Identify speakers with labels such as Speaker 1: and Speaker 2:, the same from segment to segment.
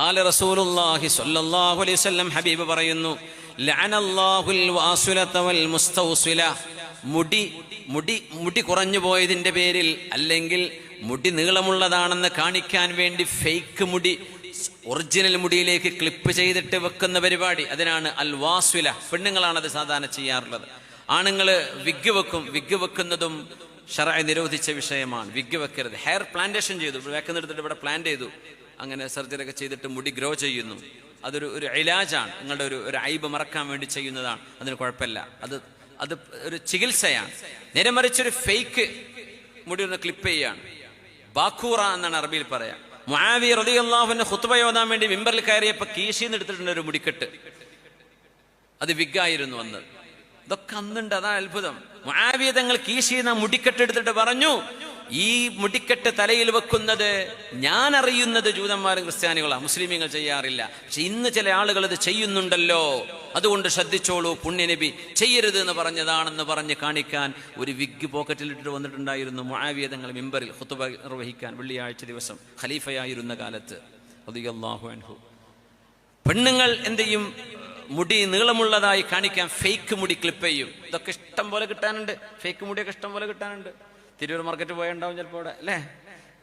Speaker 1: قال رسول الله صلى الله عليه وسلم حبيب പറയുന്നു لعن الله വൽ മുസ്തൗസില. മുടി മുടി മുടി കുറഞ്ഞു പോയതിന്റെ പേരിൽ അല്ലെങ്കിൽ മുടി നീളമുള്ളതാണെന്ന് കാണിക്കാൻ വേണ്ടി ഫേക്ക് മുടി ഒറിജിനൽ മുടിയിലേക്ക് ക്ലിപ്പ് ചെയ്തിട്ട് വെക്കുന്ന പരിപാടി അതിനാണ് അൽ വാസുല. അത് സാധാരണ ചെയ്യാറുള്ളത്. ആണുങ്ങൾ വിഗ് വെക്കും വിഗ് വെക്കുന്നതും ഷറായി നിരോധിച്ച വിഷയമാണ്. വിഗ് വെക്കരുത്. ഹെയർ പ്ലാന്റേഷൻ ചെയ്തു. വെക്കുന്നെടുത്തിട്ട് ഇവിടെ പ്ലാന്റ് ചെയ്തു. അങ്ങനെ സർജറി ഒക്കെ ചെയ്തിട്ട് മുടി ഗ്രോ ചെയ്യുന്നു. അതൊരു ഒരു ഇലാജാണ്. നിങ്ങളുടെ ഒരു ഒരു ഐബ് മറക്കാൻ വേണ്ടി ചെയ്യുന്നതാണ്. അതിന് കുഴപ്പമില്ല. അത് അത് ഒരു ചികിത്സയാണ്. നേരെ മറിച്ചൊരു ഫേക്ക് മുടി ഒന്ന് ക്ലിപ്പ് ചെയ്യാണ്. ബാഖൂറ എന്നാണ് അറബിയിൽ പറയാം. മുആവി അള്ളാഹുവിന്റെ ഹുത്തുബ വേണ്ടി മിമ്പറിൽ കയറിയപ്പോൾ കീശിന്ന് എടുത്തിട്ടുണ്ട് ഒരു മുടിക്കെട്ട്. അത് വിഗായിരുന്നു അന്ന്. ഇതൊക്കെ അന്നുണ്ട്. അതാ അത്ഭുതം. മാവിയതങ്ങൾ കീശിന്ന് മുടിക്കെട്ട് എടുത്തിട്ട് പറഞ്ഞു ഈ മുടിക്കെട്ട് തലയിൽ വെക്കുന്നത് ഞാൻ അറിയുന്നത് ജൂതന്മാരും ക്രിസ്ത്യാനികളാണ് മുസ്ലിമീങ്ങൾ ചെയ്യാറില്ല. പക്ഷെ ഇന്ന് ചില ആളുകൾ അത് ചെയ്യുന്നുണ്ടല്ലോ. അതുകൊണ്ട് ശ്രദ്ധിച്ചോളൂ പുണ്യനബി ചെയ്യരുത് എന്ന് പറഞ്ഞതാണെന്ന് പറഞ്ഞ് കാണിക്കാൻ ഒരു വിഗ് പോക്കറ്റിലിട്ട് വന്നിട്ടുണ്ടായിരുന്നു മഹാവീതങ്ങൾ മെമ്പറിൽ ഹുത്തുബ നിർവഹിക്കാൻ വെള്ളിയാഴ്ച ദിവസം. ഖലീഫയായിരുന്ന കാലത്ത്. റളിയല്ലാഹു അൻഹു. പെണ്ണുങ്ങൾ എന്ത് ചെയ്യും? മുടി നീളമുള്ളതായി കാണിക്കാൻ ഫേക്ക് മുടി ക്ലിപ്പ് ചെയ്യും. ഇതൊക്കെ ഇഷ്ടം പോലെ കിട്ടാനുണ്ട്. ഫേക്ക് മുടിയൊക്കെ ഇഷ്ടം പോലെ കിട്ടാനുണ്ട്. തിരൂർ മാർക്കറ്റ് പോയുണ്ടാവും ചിലപ്പോൾ അവിടെ അല്ലേ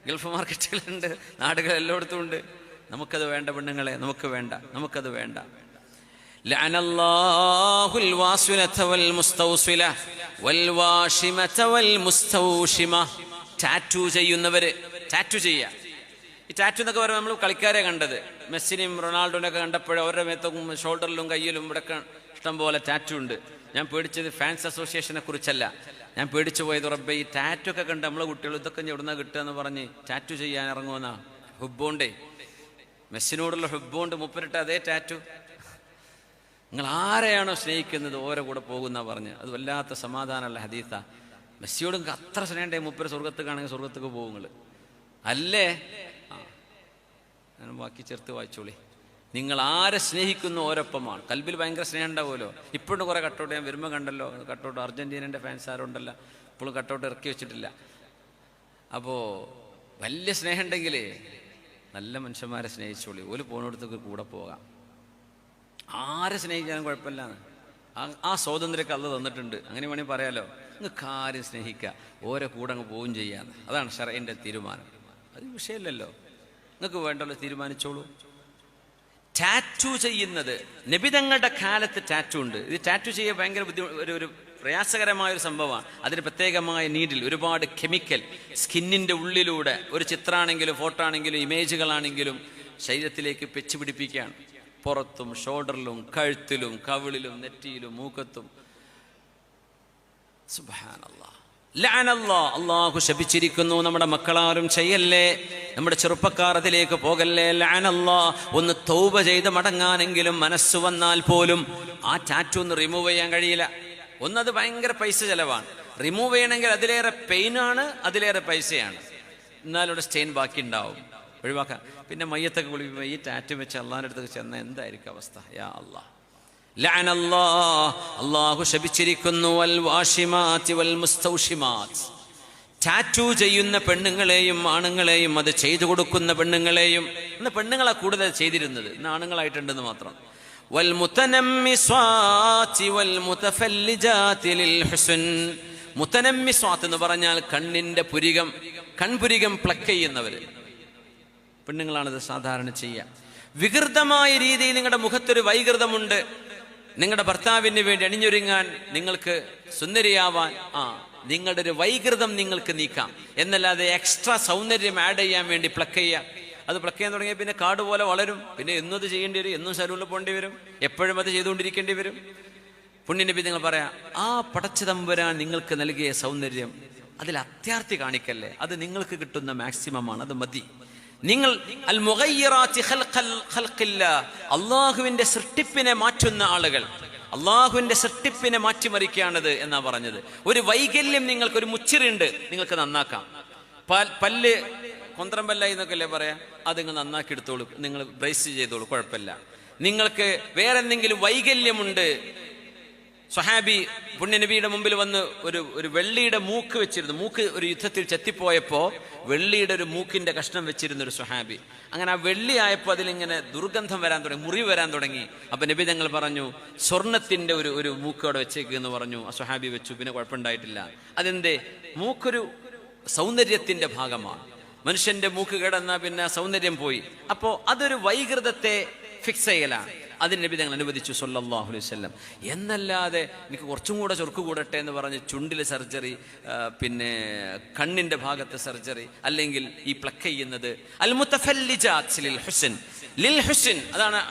Speaker 1: ഗൾഫ് മാർക്കറ്റുകളുണ്ട് നാടുകൾ എല്ലായിടത്തും ഉണ്ട് നമുക്കത് വേണ്ട പെണ്ണുങ്ങളെ നമുക്ക് വേണ്ട നമുക്കത് വേണ്ട لعن الله الواصلة والمستوصلة والواشمة والمستوشمة ടാറ്റു ചെയ്യുന്നവര് ടാറ്റു ചെയ്യുക ഈ ടാറ്റു എന്നൊക്കെ പറയുമ്പോൾ നമ്മൾ കളിക്കാരെ കണ്ടത് മെസ്സിനെയും റൊണാൾഡോനെയൊക്കെ കണ്ടപ്പോഴും അവരുടെ മേത്തും ഷോൾഡറിലും കയ്യിലും ഇവിടെയൊക്കെ ഇഷ്ടം പോലെ ടാറ്റു ഉണ്ട് ഞാൻ പേടിച്ചത് ഫാൻസ് അസോസിയേഷനെ കുറിച്ചല്ല ഞാൻ പേടിച്ചു പോയത് റബ്ബെ ഈ ടാറ്റു ഒക്കെ കണ്ട് നമ്മളെ കുട്ടികൾ ഇതൊക്കെ എവിടുന്ന കിട്ടുക എന്ന് പറഞ്ഞ് ടാറ്റു ചെയ്യാൻ ഇറങ്ങുമെന്നാ ഹുബോണ്ടേ മെസ്സിനോടുള്ള ഹുബോണ്ട് മുപ്പരിട്ട അതേ ടാറ്റു നിങ്ങൾ ആരെയാണോ സ്നേഹിക്കുന്നത് ഓരോ കൂടെ പോകുന്ന പറഞ്ഞ്. അത് വല്ലാത്ത സമാധാനമല്ല ഹദീത്ത മെസ്സിയോട് നിങ്ങൾക്ക് അത്ര സ്നേഹണ്ടേ മുപ്പര് സ്വർഗത്തേക്കാണെങ്കിൽ സ്വർഗത്തേക്ക് പോകും നിങ്ങൾ അല്ലേ? ബാക്കി ചേർത്ത് വായിച്ചോളി. നിങ്ങൾ ആരെ സ്നേഹിക്കുന്നു ഓരൊപ്പമാണ്. കൽബിൽ ഭയങ്കര സ്നേഹം ഉണ്ടാവുമല്ലോ. ഇപ്പോഴും കുറേ കട്ടൗട്ട് ഞാൻ വരുമ്പോൾ കണ്ടല്ലോ. കട്ടൗട്ട് അർജന്റീനന്റെ ഫാൻസ് ആരുണ്ടല്ലോ. ഇപ്പോഴും കട്ടൗട്ട് ഇറക്കി വെച്ചിട്ടില്ല. അപ്പോൾ വലിയ സ്നേഹം ഉണ്ടെങ്കിൽ നല്ല മനുഷ്യന്മാരെ സ്നേഹിച്ചോളി. ഒരു പോകുന്നിടത്തേക്ക് കൂടെ പോകാം. ആരെ സ്നേഹിക്കാനും കുഴപ്പമില്ല. ആ ആ സ്വാതന്ത്ര്യമൊക്കെ അല്ല തന്നിട്ടുണ്ട്. അങ്ങനെ വേണമെങ്കിൽ പറയാലോ. നിങ്ങൾക്ക് ആരും സ്നേഹിക്കുക. ഓരോ കൂടെ അങ്ങ് പോവുകയും ചെയ്യാന്ന്. അതാണ് ഷറൈന്റെ തീരുമാനം. അത് വിഷയമില്ലല്ലോ. നിങ്ങൾക്ക് വേണ്ടല്ലോ തീരുമാനിച്ചോളൂ. ടാറ്റു ചെയ്യുന്നത്. നബിതങ്ങളുടെ കാലത്ത് ടാറ്റു ഉണ്ട്. ഇത് ടാറ്റു ചെയ്യാൻ ഭയങ്കര ബുദ്ധിമുട്ട് ഒരു ഒരു പ്രയാസകരമായ ഒരു സംഭവമാണ്. അതിന് പ്രത്യേകമായ നീഡിൽ ഒരുപാട് കെമിക്കൽ സ്കിന്നിന്റെ ഉള്ളിലൂടെ ഒരു ചിത്രമാണെങ്കിലും ഫോട്ടോ ആണെങ്കിലും ഇമേജുകളാണെങ്കിലും ശരീരത്തിലേക്ക് പെച്ചു പിടിപ്പിക്കുകയാണ് പുറത്തും ഷോൾഡറിലും കഴുത്തിലും കവിളിലും നെറ്റിയിലും മൂക്കത്തും. ലഅനല്ലാ അള്ളാഹു ശപിച്ചിരിക്കുന്നു. നമ്മുടെ മക്കളാരും ചെയ്യല്ലേ? നമ്മുടെ ചെറുപ്പക്കാർ അതിലേക്ക് പോകല്ലേ? ലാനല്ലോ ഒന്ന് തൗബ ചെയ്ത് മടങ്ങാനെങ്കിലും മനസ്സ് വന്നാൽ പോലും ആ ടാറ്റു ഒന്ന് റിമൂവ് ചെയ്യാൻ കഴിയില്ല. ഒന്നത് ഭയങ്കര പൈസ ചെലവാണ്. റിമൂവ് ചെയ്യണമെങ്കിൽ അതിലേറെ പെയിനാണ് അതിലേറെ പൈസയാണ്. എന്നാലും സ്റ്റെയിൻ ബാക്കി ഉണ്ടാവും. ഒഴിവാക്കാം. പിന്നെ മയ്യത്തൊക്കെ കുളിക്കുമ്പോൾ ഈ ടാറ്റു വെച്ച് അള്ളാഹിന്റെ അടുത്തൊക്കെ ചെന്ന എന്തായിരിക്കും അവസ്ഥ? യാ അള്ളാഹ് അല്ലാഹു ശപിച്ചിരിക്കുന്നു വൽ വാഷിമാതി വൽ മുസ്തൗഷിമാത് ടാറ്റു ചെയ്യുന്ന പെണ്ണുങ്ങളെയും ആണുങ്ങളെയും അത് ചെയ്തു കൊടുക്കുന്ന പെണ്ണുങ്ങളെയും ഇന്ന് പെണ്ണുങ്ങളെ കൂടുതൽ ചെയ്തിരുന്നത് ഇന്ന് ആണുങ്ങളായിട്ടുണ്ടെന്ന് മാത്രം. വൽ വൽ ഹുസ്ൻ. മുതനമ്മിസ്വാത്ത് എന്ന് പറഞ്ഞാൽ കണ്ണിന്റെ പുരികം കൺപുരികം പ്ലക്ക് ചെയ്യുന്നവര്. പെണ്ണുങ്ങളാണത് സാധാരണ ചെയ്യുക. വികൃതമായ രീതിയിൽ നിങ്ങളുടെ മുഖത്തൊരു വൈകൃതമുണ്ട്. നിങ്ങളുടെ ഭർത്താവിന് വേണ്ടി അണിഞ്ഞൊരുങ്ങാൻ നിങ്ങൾക്ക് സുന്ദരിയാവാൻ ആ നിങ്ങളുടെ ഒരു വൈകൃതം നിങ്ങൾക്ക് നീക്കാം. എന്നല്ലാതെ എക്സ്ട്രാ സൗന്ദര്യം ആഡ് ചെയ്യാൻ വേണ്ടി പ്ലക്ക് ചെയ്യാം അത് പ്ലക്ക് ചെയ്യാൻ തുടങ്ങിയാൽ പിന്നെ കാട് പോലെ വളരും. പിന്നെ എന്നും അത് ചെയ്യേണ്ടി വരും എന്നും സലൂണിൽ പോകേണ്ടി വരും എപ്പോഴും അത് ചെയ്തുകൊണ്ടിരിക്കേണ്ടി വരും. പുണ്യനബി നിങ്ങൾ പറയാം ആ പടച്ച തമ്പുരാൻ നിങ്ങൾക്ക് നൽകിയ സൗന്ദര്യം അതിൽ അത്യാർത്ഥി കാണിക്കല്ലേ? അത് നിങ്ങൾക്ക് കിട്ടുന്ന മാക്സിമം ആണ് അത് മതി. നിങ്ങൾ അൽ അള്ളാഹുവിന്റെ സൃഷ്ടിപ്പിനെ മാറ്റുന്ന ആളുകൾ. അള്ളാഹുവിന്റെ സൃഷ്ടിപ്പിനെ മാറ്റിമറിക്കുകയാണത് എന്നാ പറഞ്ഞത്. ഒരു വൈകല്യം നിങ്ങൾക്ക് ഒരു മുച്ചിറുണ്ട് നിങ്ങൾക്ക് നന്നാക്കാം. പല്ല് കൊന്ത്രം എന്നൊക്കെ അല്ലേ പറയാ? അത് നിങ്ങൾ നന്നാക്കി എടുത്തോളൂ. നിങ്ങൾ ബ്രേസ് ചെയ്തോളൂ കുഴപ്പമില്ല. നിങ്ങൾക്ക് വേറെന്തെങ്കിലും വൈകല്യമുണ്ട് സ്വഹാബി പുണ്യനബിയുടെ മുമ്പിൽ വന്ന് ഒരു ഒരു വെള്ളിയുടെ മൂക്ക് വെച്ചിരുന്നു. മൂക്ക് ഒരു യുദ്ധത്തിൽ ചെത്തിപ്പോയപ്പോൾ വെള്ളിയുടെ ഒരു മൂക്കിന്റെ കഷ്ണം വെച്ചിരുന്ന ഒരു സ്വഹാബി. അങ്ങനെ ആ വെള്ളി ആയപ്പോൾ അതിലിങ്ങനെ ദുർഗന്ധം വരാൻ തുടങ്ങി മുറിവ് വരാൻ തുടങ്ങി. അപ്പൊ നബി ഞങ്ങൾ പറഞ്ഞു സ്വർണത്തിന്റെ ഒരു ഒരു മൂക്ക് അവിടെ വെച്ചേക്ക് എന്ന് പറഞ്ഞു. ആ സ്വഹാബി വെച്ചു പിന്നെ കുഴപ്പമുണ്ടായിട്ടില്ല. അതെന്തേ? മൂക്കൊരു സൗന്ദര്യത്തിന്റെ ഭാഗമാണ്. മനുഷ്യന്റെ മൂക്ക് കിടന്ന പിന്നെ സൗന്ദര്യം പോയി. അപ്പോൾ അതൊരു വൈകൃതത്തെ ഫിക്സ് ചെയ്യലാണ്. അതിന് നബി ഞങ്ങൾ അനുവദിച്ചു സൊല്ലാഹു വസല്ലം. എന്നല്ലാതെ എനിക്ക് കുറച്ചും കൂടെ ചൊർക്ക് കൂടട്ടെ എന്ന് പറഞ്ഞ് ചുണ്ടിലെ സർജറി പിന്നെ കണ്ണിന്റെ ഭാഗത്തെ സർജറി അല്ലെങ്കിൽ ഈ പ്ലക്ക് ചെയ്യുന്നത്. അൽ ലിൽ അതാണ്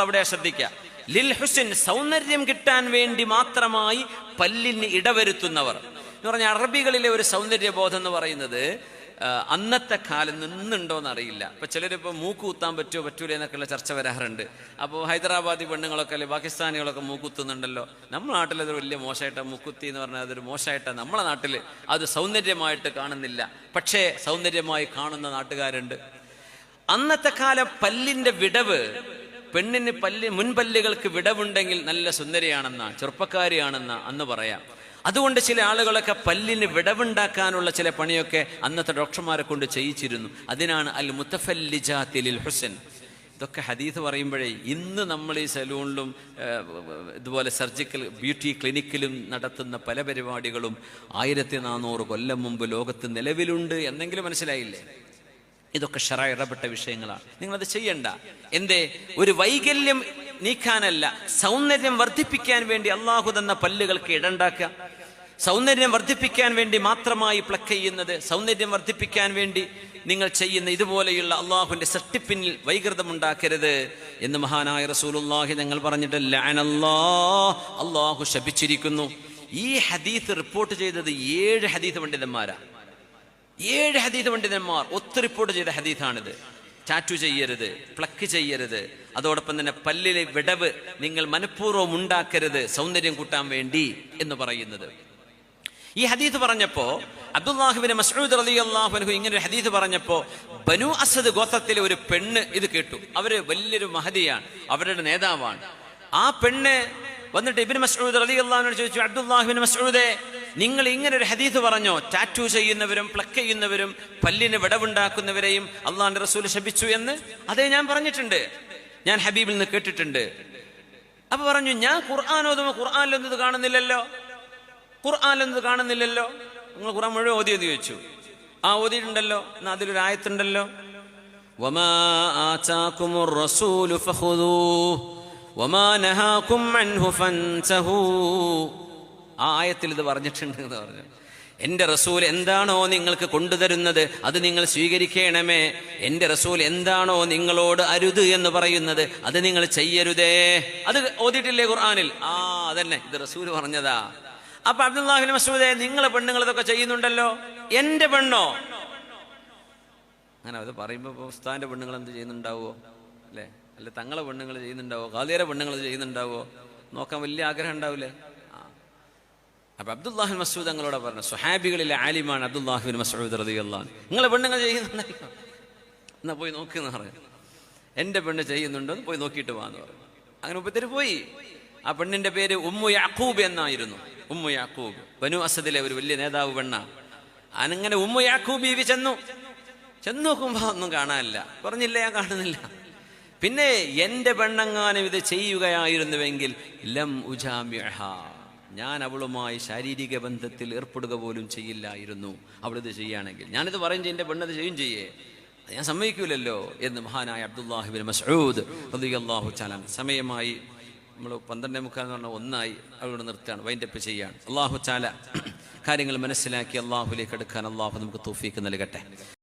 Speaker 1: അവിടെ ശ്രദ്ധിക്കുക. ലിൽ ഹുസൻ സൗന്ദര്യം കിട്ടാൻ വേണ്ടി മാത്രമായി പല്ലിന് ഇടവരുത്തുന്നവർ. എന്ന് പറഞ്ഞാൽ അറബികളിലെ ഒരു സൗന്ദര്യബോധം എന്ന് പറയുന്നത് അന്നത്തെ കാലം നിന്നുണ്ടോ എന്നറിയില്ല ഇപ്പൊ ചിലരിപ്പോ മൂക്ക് കുത്താൻ പറ്റുമോ പറ്റൂലേ എന്നൊക്കെയുള്ള ചർച്ച വരാറുണ്ട്. അപ്പോൾ ഹൈദരാബാദി പെണ്ണുങ്ങളൊക്കെ അല്ലെ പാകിസ്ഥാനികളൊക്കെ മൂക്കുത്തുന്നുണ്ടല്ലോ നമ്മുടെ നാട്ടിൽ അതൊരു വലിയ മോശമായിട്ടാണ് മൂക്കുത്തി എന്ന് പറഞ്ഞാൽ അതൊരു മോശമായിട്ടാണ് നമ്മളെ നാട്ടിൽ അത് സൗന്ദര്യമായിട്ട് കാണുന്നില്ല. പക്ഷേ സൗന്ദര്യമായി കാണുന്ന നാട്ടുകാരുണ്ട്. അന്നത്തെ കാലം പല്ലിന്റെ വിടവ് പെണ്ണിന് പല്ല് മുൻപല്ലുകൾക്ക് വിടവുണ്ടെങ്കിൽ നല്ല സുന്ദരിയാണെന്ന ചെറുപ്പക്കാരിയാണെന്ന അന്ന് പറയാം. അതുകൊണ്ട് ചില ആളുകളൊക്കെ പല്ലിന് വിടവുണ്ടാക്കാനുള്ള ചില പണിയൊക്കെ അന്നത്തെ ഡോക്ടർമാരെ കൊണ്ട് ചെയ്യിച്ചിരുന്നു. അതിനാണ് അൽ മുത്തഫല്ലിജാത്തിലിൽ ഹുസൻ ഇതൊക്കെ ഹദീസ് പറയുമ്പോഴേ ഇന്ന് നമ്മൾ ഈ സലൂണിലും ഇതുപോലെ സർജിക്കൽ ബ്യൂട്ടി ക്ലിനിക്കിലും നടത്തുന്ന പല പരിപാടികളും ആയിരത്തി നാനൂറ് കൊല്ലം മുമ്പ് ലോകത്ത് നിലവിലുണ്ട് എന്നെങ്കിലും മനസ്സിലായില്ലേ? ഇതൊക്കെ ഷറ ഇടപെട്ട വിഷയങ്ങളാണ്. നിങ്ങളത് ചെയ്യണ്ട. എന്തേ? ഒരു വൈകല്യം നീക്കാനല്ല സൗന്ദര്യം വർദ്ധിപ്പിക്കാൻ വേണ്ടി അള്ളാഹു തന്ന പല്ലുകൾക്ക് ഇടണ്ടാക്കുക. സൗന്ദര്യം വർദ്ധിപ്പിക്കാൻ വേണ്ടി മാത്രമായി പ്ലക്ക് ചെയ്യുന്നത് സൗന്ദര്യം വർദ്ധിപ്പിക്കാൻ വേണ്ടി നിങ്ങൾ ചെയ്യുന്ന ഇതുപോലെയുള്ള അള്ളാഹുവിന്റെ വൈകൃതം ഉണ്ടാക്കരുത് എന്ന് മഹാനായ റസൂലുള്ളാഹി ഞങ്ങൾ പറഞ്ഞിട്ട് അള്ളാഹു ശപിച്ചിരിക്കുന്നു. ഈ ഹദീത്ത് റിപ്പോർട്ട് ചെയ്തത് ഏഴ് ഹദീസ് പണ്ഡിതന്മാരാ. ഏഴ് ഹദീത് പണ്ഡിതന്മാർ ഒത്ത് റിപ്പോർട്ട് ചെയ്ത ഹദീഥാണിത് ടാറ്റു ചെയ്യരുത് പ്ലക്ക് ചെയ്യരുത്. അതോടൊപ്പം തന്നെ പല്ലിലെ വിടവ് നിങ്ങൾ മനഃപൂർവം ഉണ്ടാക്കരുത് സൗന്ദര്യം കൂട്ടാൻ വേണ്ടി എന്ന് പറയുന്നത്. ഈ ഹദീത് പറഞ്ഞപ്പോ അബ്ദുല്ലാഹുബിന് മസ്ഊദ് അലി അള്ളാഹുനഹു ഇങ്ങനെ ഒരു ഹദീത് പറഞ്ഞപ്പോ ബനു അസദ് ഗോത്രത്തിലെ ഒരു പെണ്ണ് ഇത് കേട്ടു. അവർ വലിയൊരു മഹതിയാണ് അവരുടെ നേതാവാണ്. ആ പെണ്ണ് വന്നിട്ട് ഇബിൻ മസ്ഊദ് അലി അള്ളാഹുനോട് ചോദിച്ചു അബ്ദുല്ലാഹുബിൻ മസ്ഊദെ നിങ്ങൾ ഇങ്ങനെ ഒരു ഹദീസ് പറഞ്ഞോ? ടാറ്റു ചെയ്യുന്നവരും പ്ലക്ക് ചെയ്യുന്നവരും പല്ലിന് വിടവുണ്ടാക്കുന്നവരെയും അള്ളാഹിന്റെ റസൂൽ ശപിച്ചു എന്ന്? അതേ ഞാൻ പറഞ്ഞിട്ടുണ്ട്. ഞാൻ ഹബീബിൽ നിന്ന് കേട്ടിട്ടുണ്ട്. അപ്പൊ പറഞ്ഞു ഞാൻ ഖുർആൻ ഖുർആാനിലൊന്നും ഇത് കാണുന്നില്ലല്ലോ? ഖുർആാനിലൊന്നും ഇത് കാണുന്നില്ലല്ലോ? നിങ്ങൾ ഖുർആൻ മുഴുവൻ ഓതിയെന്ന് വെച്ചു ആ ഓതിയിട്ടുണ്ടല്ലോ? എന്നാ അതിലൊരു ആയത്തുണ്ടല്ലോ? ഫൻതഹൂ. ആ ആയത്തിൽ ഇത് പറഞ്ഞിട്ടുണ്ട് എന്ന് പറഞ്ഞു. എന്റെ റസൂൽ എന്താണോ നിങ്ങൾക്ക് കൊണ്ടുതരുന്നത് അത് നിങ്ങൾ സ്വീകരിക്കണമേ. എന്റെ റസൂൽ എന്താണോ നിങ്ങളോട് അരുത് എന്ന് പറയുന്നത് അത് നിങ്ങൾ ചെയ്യരുതേ. അത് ഓതിട്ടില്ലേ ഖുർആാനിൽ? ആ അതന്നെ. ഇത് റസൂൽ പറഞ്ഞതാ. അപ്പൊ അബ്ദുല്ലാഹിൻ മസൂദെ നിങ്ങളെ പെണ്ണുങ്ങൾ ഇതൊക്കെ ചെയ്യുന്നുണ്ടല്ലോ? എന്റെ പെണ്ണോ? അങ്ങനെ അത് പറയുമ്പോൾ ഉസ്താന്റെ പെണ്ണുങ്ങൾ എന്ത് ചെയ്യുന്നുണ്ടാവോ? അല്ലേ? അല്ലെ തങ്ങളെ പെണ്ണുങ്ങൾ ചെയ്യുന്നുണ്ടാവോ? ഖാദിയരെ പെണ്ണുങ്ങൾ ചെയ്യുന്നുണ്ടാവോ? നോക്കാൻ വലിയ ആഗ്രഹം ഉണ്ടാവില്ലേ അപ്പൊ അബ്ദുല്ലാഹിൻ മസൂദ് അങ്ങളോട് പറഞ്ഞു സുഹാബികളിലെ ആലിമാണ് അബ്ദുല്ലാഹിബിൻ മസൂദ് റതി അള്ളഹാൻ നിങ്ങളെ പെണ്ണുങ്ങൾ ചെയ്യുന്നുണ്ടല്ലോ. എന്നാ പോയി നോക്കുന്ന പറഞ്ഞു. എന്റെ പെണ്ണ് ചെയ്യുന്നുണ്ടോ എന്ന് പോയി നോക്കിയിട്ട് വാന്ന് പറഞ്ഞു. അങ്ങനെ ഉപ്പത്തിരി പോയി. ആ പെണ്ണിന്റെ പേര് ഉമ്മു യാക്കൂബ് എന്നായിരുന്നു. ഉമ്മു യാക്കൂബ് ബനു അസദിലെ ഒരു വലിയ നേതാവ് പെണ്ണ. അങ്ങനെ ഉമ്മു യാക്കൂബ് ബീവി ചെന്നു. ചെന്ന് നോക്കുമ്പോ ഒന്നും കാണാനില്ല. പറഞ്ഞില്ല ഞാൻ കാണുന്നില്ല. പിന്നെ എന്റെ പെണ്ണങ്ങാനും ഇത് ചെയ്യുകയായിരുന്നുവെങ്കിൽ ലം ഉജാമ്യഹ ഞാൻ അവളുമായി ശാരീരിക ബന്ധത്തിൽ ഏർപ്പെടുക പോലും ചെയ്യില്ലായിരുന്നു. അവളിത് ചെയ്യുകയാണെങ്കിൽ. ഞാനിത് പറയും ചെയ്യും എന്റെ പെണ്ണത് ചെയ്യും. ചെയ്യേ ഞാൻ സമ്മതിക്കൂലല്ലോ എന്ന് മഹാനായ അബ്ദുല്ലാഹിബിൻ മസൂദ് അള്ളാഹു ചാലാൻ സമയമായി നമ്മൾ പന്ത്രണ്ടേ മുക്കാൽ എന്ന് പറഞ്ഞാൽ ഒന്നായി അവിടെ നിർത്തുകയാണ് വൈൻഡപ്പ് ചെയ്യുകയാണ്. അള്ളാഹു ചാല കാര്യങ്ങൾ മനസ്സിലാക്കി അള്ളാഹുലേക്ക് എടുക്കാൻ അള്ളാഹു നമുക്ക് തോഫീക്ക് നൽകട്ടെ.